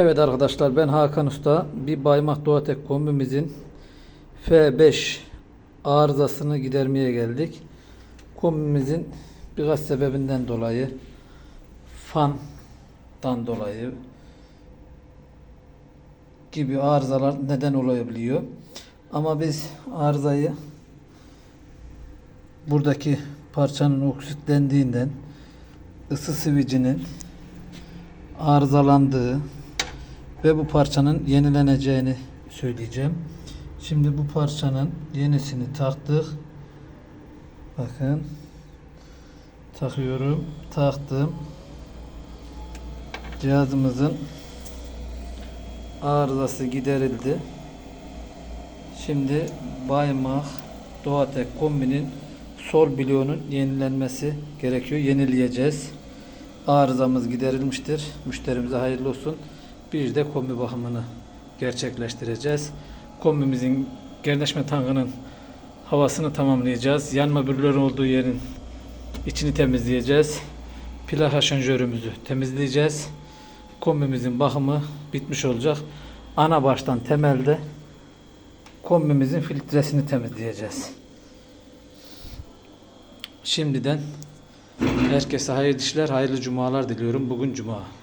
Evet arkadaşlar ben Hakan Usta. Bir Baymak Doğatek kombimizin F5 arızasını gidermeye geldik. Kombimizin birkaç sebebinden dolayı fandan dolayı gibi arızalar neden olabiliyor. Ama biz arızayı buradaki parçanın oksitlendiğinden ısı sıvıcının arızalandığı ve bu parçanın yenileneceğini söyleyeceğim. Şimdi bu parçanın yenisini taktık. Bakın. Takıyorum. Taktım. Cihazımızın arızası giderildi. Şimdi Baymak Doğatek kombinin sol bloğunun yenilenmesi gerekiyor. Yenileyeceğiz. Arızamız giderilmiştir. Müşterimize hayırlı olsun. Bir de kombi bakımını gerçekleştireceğiz. Kombimizin gerleşme tankının havasını tamamlayacağız. Yanma bürülerin olduğu yerin içini temizleyeceğiz. Plaka şanjörümüzü temizleyeceğiz. Kombimizin bakımı bitmiş olacak. Ana baştan temelde kombimizin filtresini temizleyeceğiz. Şimdiden herkese hayırlı işler, hayırlı cumalar diliyorum. Bugün cuma.